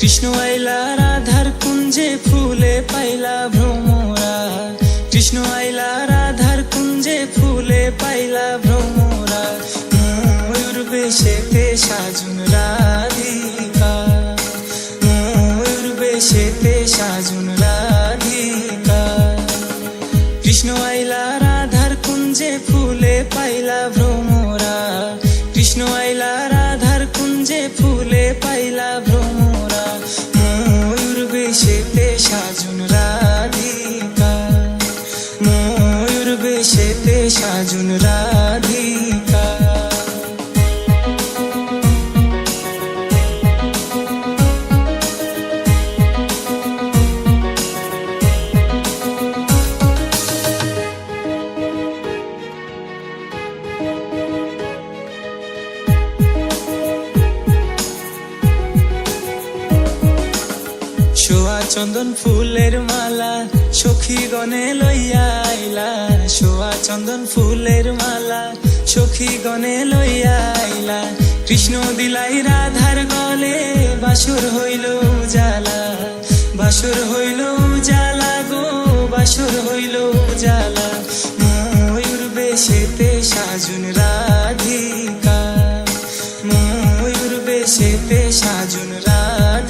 কৃষ্ণ আইলা, রাধার কুঞ্জে ফুলে পাইলা ভ্রমরা। কৃষ্ণ আইলা, রাধার কুঞ্জে ফুলে পাইলা ভ্রমরা। ময়ূর বেশে তে সাজুন রাধিকা। ময়ূর বেশে তে সাজুন রাধিকা। কৃষ্ণ আইলা, রাধার কুঞ্জে ফুলে পাইলা ভ্রমরা। কৃষ্ণ আইলা, রাধার কুঞ্জে ফুলে পাইলা ভ্রমরা। চন্দন ফুলের মালা, সখী গনে লইয়া আইলা সোয়া চন্দন ফুলের মালা, সখী গনে লইয়া আইলা কৃষ্ণ দিলাই রাধার গলে বাসুর হইল জালা বাসুর হইল জালা গো, বাসুর হইল জালা ময়ূর বেশেতে সাজুন রাধিকা। ময়ূর বেশেতে সাজুন রাধিকা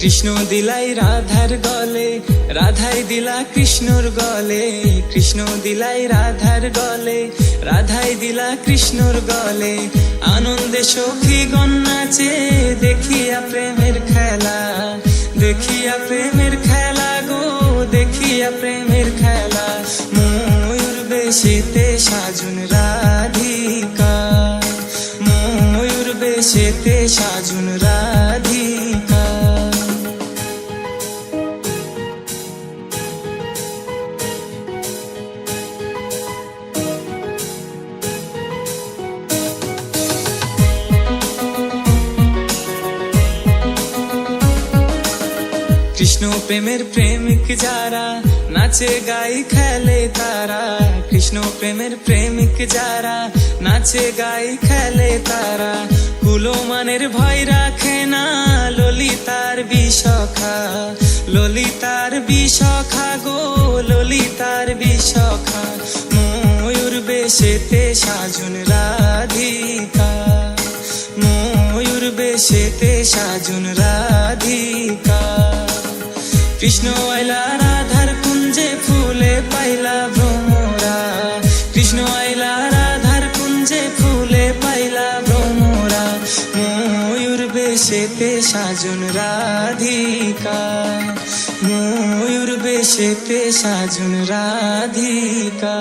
কৃষ্ণ দিলাই রাধার গলে, রাধাই দিলা কৃষ্ণর গলে, কৃষ্ণ দিলাই রাধার গলে, রাধাই দিলা কৃষ্ণর গলে। আনন্দে সখী গন্নাচে দেখিয়া প্রেমের খেলা, দেখিয়া প্রেমের খেলা গো, দেখিয়া প্রেমের খেলা। ময়ূর বেশেতে সাজুন রাধিকা, ময়ূর বেশেতে সাজুন রাধিকা কৃষ্ণ প্রেমের প্রেমিক যারা, নাচে গাই খেলে তারা। কৃষ্ণ প্রেমের প্রেমিক যারা, নাচে গাই খেলে তারা। কুলোমানের ভয় রাখে না ললিতার বিষখা ললিতার বিষখা গো, ললিতার বিষখা ময়ূর বেশেতে সাজুন রাধিকা। ময়ূর বেশেতে সাজুন রাধিকা। কৃষ্ণ আইলা রাধার কুঞ্জে ফুলে পাইলা ভ্রমরা কৃষ্ণ আইলা রাধার কুঞ্জে ফুলে পাইলা ভ্রমরা ময়ূর বেশেতে সাজুন রাধিকা। ময়ূর বেশেতে সাজুন রাধিকা।